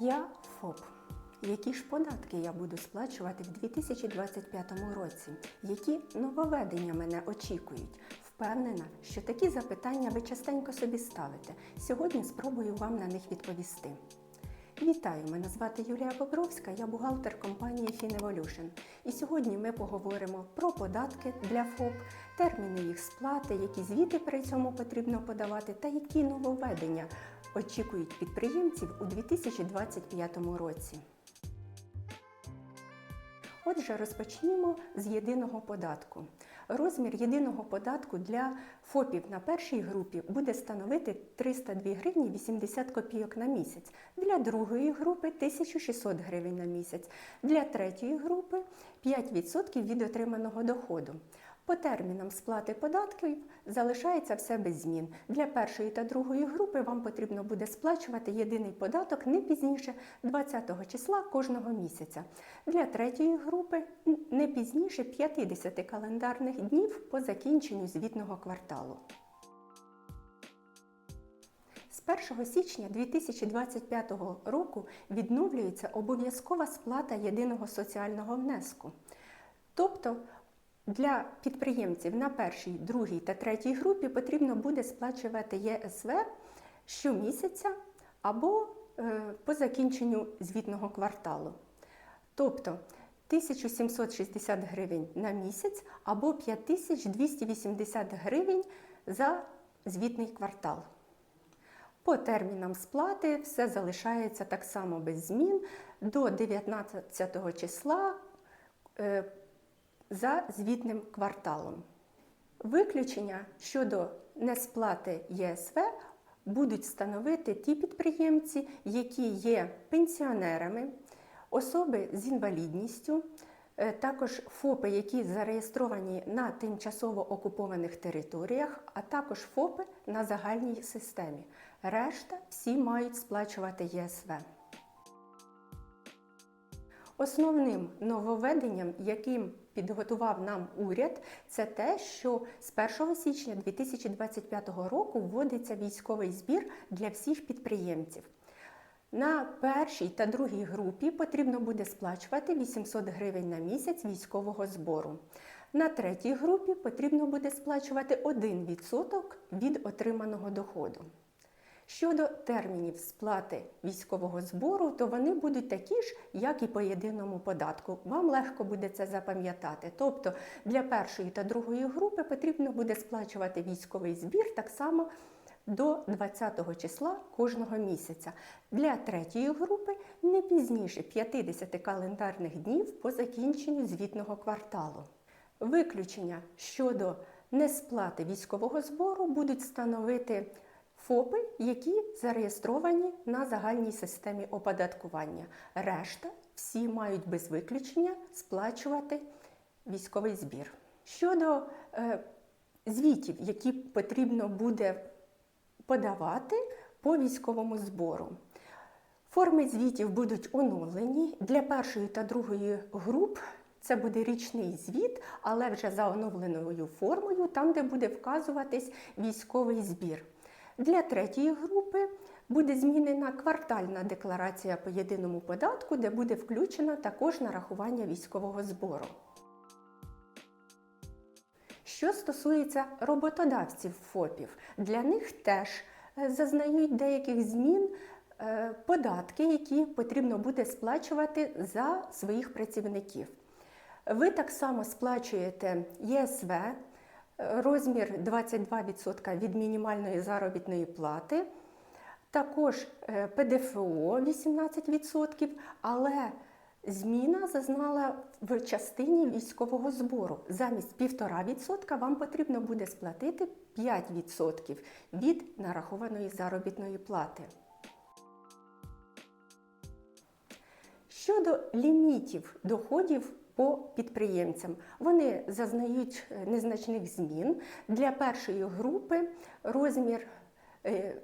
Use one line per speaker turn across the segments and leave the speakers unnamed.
Я ФОП. Які ж податки я буду сплачувати в 2025 році? Які нововведення мене очікують? Впевнена, що такі запитання ви частенько собі ставите. Сьогодні спробую вам на них відповісти. Вітаю! Мене звати Юлія Бобровська, я бухгалтер компанії FinEvolution. І сьогодні ми поговоримо про податки для ФОП, терміни їх сплати, які звіти при цьому потрібно подавати та які нововведення очікують підприємців у 2025 році. Отже, розпочнімо з єдиного податку. Розмір єдиного податку для ФОПів на першій групі буде становити 302 гривні 80 копійок на місяць, для другої групи 1600 гривень на місяць, для третьої групи 5% від отриманого доходу. По термінам сплати податків залишається все без змін. Для першої та другої групи вам потрібно буде сплачувати єдиний податок не пізніше 20 числа кожного місяця. Для третьої групи не пізніше 50 календарних днів по закінченню звітного кварталу. З 1 січня 2025 року відновлюється обов'язкова сплата єдиного соціального внеску. Тобто для підприємців на першій, другій та третій групі потрібно буде сплачувати ЄСВ щомісяця або е, по закінченню звітного кварталу. Тобто 1760 гривень на місяць або 5280 гривень за звітний квартал. По термінам сплати все залишається так само без змін до 19 числа е, за звітним кварталом. Виключення щодо несплати ЄСВ будуть становити ті підприємці, які є пенсіонерами, особи з інвалідністю, е, також ФОПи, які зареєстровані на тимчасово окупованих територіях, а також ФОПи на загальній системі. Решта всі мають сплачувати ЄСВ. Основним нововведенням, яким підготував нам уряд, це те, що з 1 січня 2025 року вводиться військовий збір для всіх підприємців. На першій та другій групі потрібно буде сплачувати 800 гривень на місяць військового збору. На третій групі потрібно буде сплачувати 1% від отриманого доходу. Щодо термінів сплати військового збору, то вони будуть такі ж, як і по єдиному податку. Вам легко буде це запам'ятати. Тобто для першої та другої групи потрібно буде сплачувати військовий збір так само до 20 числа кожного місяця. Для третьої групи не пізніше 50 календарних днів по закінченню звітного кварталу. Виключення щодо несплати військового збору будуть становити ФОПи, які зареєстровані на загальній системі оподаткування. Решта всі мають без виключення сплачувати військовий збір. Щодо е, звітів, які потрібно буде подавати по військовому збору. Форми звітів будуть оновлені для першої та другої груп. Це буде річний звіт, але вже за оновленою формою, там, де буде вказуватись військовий збір. Для третьої групи буде змінена квартальна декларація по єдиному податку, де буде включено також нарахування військового збору. Що стосується роботодавців ФОПів, для них теж е, зазнають деяких змін е, податки, які потрібно буде сплачувати за своїх працівників. Ви так само сплачуєте ЄСВ, розмір 22% від мінімальної заробітної плати, також е, ПДФО 18%, але зміна зазнала в частині військового збору. Замість 1,5% вам потрібно буде сплатити 5% від нарахованої заробітної плати. Щодо лімітів доходів по підприємцям. Вони зазнають е, незначних змін. Для першої групи розмір е,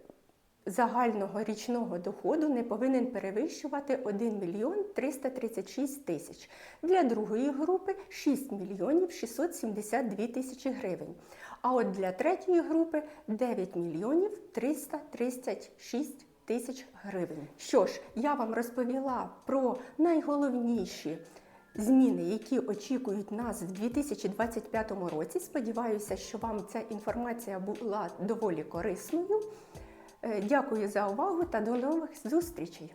загального річного доходу не повинен перевищувати 1 мільйон 336 тисяч. Для другої групи 6 мільйонів 672 тисячі гривень. А от для третьої групи 9 мільйонів 336 тисяч гривень. Що ж, я вам розповіла про найголовніші зміни, які очікують нас в 2025 році. Сподіваюся, що вам ця інформація була доволі корисною. Е, Дякую за увагу та до нових зустрічей!